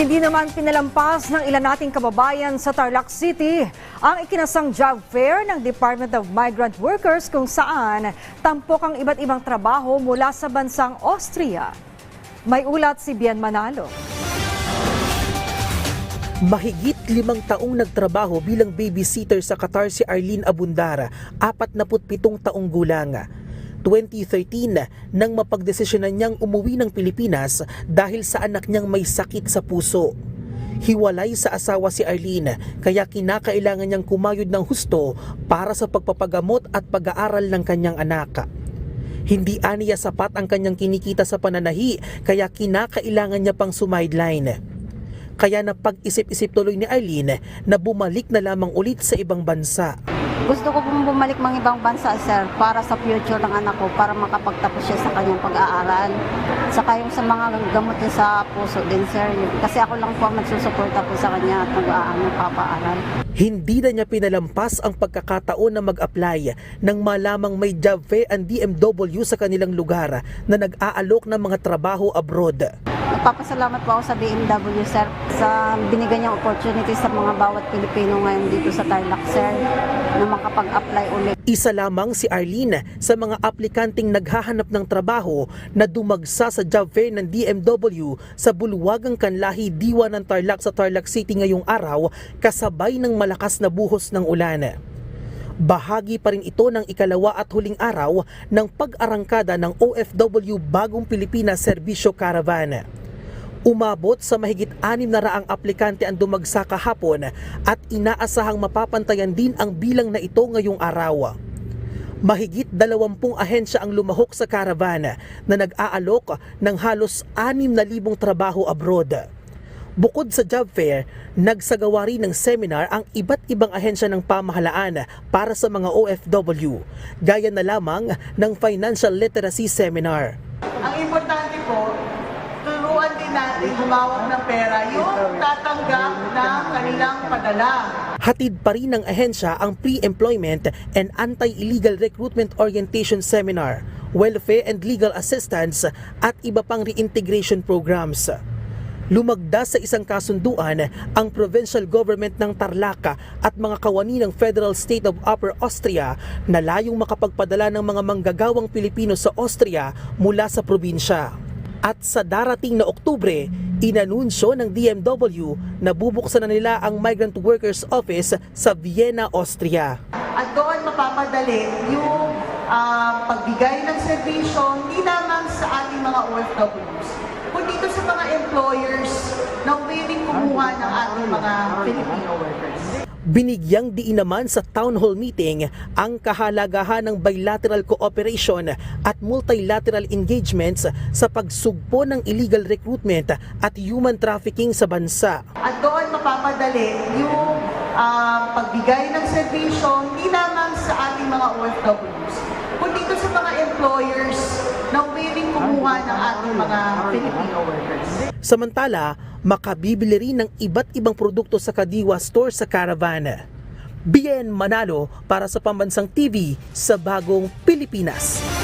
Hindi naman pinalampas ng ilan nating kababayan sa Tarlac City ang ikinasang job fair ng Department of Migrant Workers kung saan tampok ang iba't ibang trabaho mula sa bansang Austria. May ulat si Bian Manalo. Mahigit limang taong nagtrabaho bilang babysitter sa Qatar si Arlene Abundara, 47 taong gulang. 2013 nang mapagdesisyonan niyang umuwi ng Pilipinas dahil sa anak niyang may sakit sa puso. Hiwalay sa asawa si Arlene kaya kinakailangan niyang kumayod ng husto para sa pagpapagamot at pag-aaral ng kanyang anak. Hindi aniya sapat ang kanyang kinikita sa pananahi kaya kinakailangan niya pang sumideline. Kaya napag-isip-isip tuloy ni Arlene na bumalik na lamang ulit sa ibang bansa. Gusto ko pong bumalik mga ibang bansa, sir, para sa future ng anak ko, para makapagtapos siya sa kanyang pag-aaral. Saka yung sa mga gamot niya sa puso din, sir. Kasi ako lang po ang magsusuporta po sa kanya at mag-aaral, papaaral. Hindi na niya pinalampas ang pagkakataon na mag-apply nang malamang may job fair ang DMW sa kanilang lugar na nag-aalok ng mga trabaho abroad. Nagpapasalamat po ako sa BMW, sir, sa binigyan niyang opportunity sa mga bawat Pilipino ngayon dito sa Tarlac, sir, na makapag-apply ulit. Isa lamang si Arlene sa mga aplikanteng naghahanap ng trabaho na dumagsa sa job fair ng DMW sa bulwagang kanlahi diwa ng Tarlac sa Tarlac City ngayong araw kasabay ng malakas na buhos ng ulan. Bahagi pa rin ito ng ikalawa at huling araw ng pag-arangkada ng OFW Bagong Pilipinas Serbisyo Caravan. Umabot sa mahigit anim na raang aplikante ang dumagsa kahapon at inaasahang mapapantayan din ang bilang na ito ngayong araw. Mahigit dalawampung ahensya ang lumahok sa caravan na nag-aalok ng halos 6,000 trabaho abroad. Bukod sa job fair, nagsagawa rin ng seminar ang iba't ibang ahensya ng pamahalaan para sa mga OFW, gaya na lamang ng Financial Literacy Seminar. Ang importante po, natin humawak ng pera yung tatanggap ng kanilang padala. Hatid pa rin ng ahensya ang Pre-Employment and Anti-Illegal Recruitment Orientation Seminar, Welfare and Legal Assistance at iba pang reintegration programs. Lumagda sa isang kasunduan ang provincial government ng Tarlac at mga kawani ng Federal State of Upper Austria na layong makapagpadala ng mga manggagawang Pilipino sa Austria mula sa probinsya. At sa darating na Oktubre, inanunsyo ng DMW na bubuksan na nila ang Migrant Workers Office sa Vienna, Austria. At doon mapapadali yung ah, pagbigay ng serbisyo hindi lamang sa ating mga OFWs, kundi ito sa mga employers na willing kumuha ng ating mga Filipino workers. Binigyang diin naman sa town hall meeting ang kahalagahan ng bilateral cooperation at multilateral engagements sa pagsugpo ng illegal recruitment at human trafficking sa bansa. At doon mapapadali yung ah, pagbigay ng serbisyo hindi lamang sa ating mga OFWs, kundi ito sa mga employers na willing kumuha ng ating mga Filipino workers. Samantala, makabibili rin ng iba't ibang produkto sa Kadiwa Store sa Caravan. Bien Manalo para sa Pambansang TV sa Bagong Pilipinas.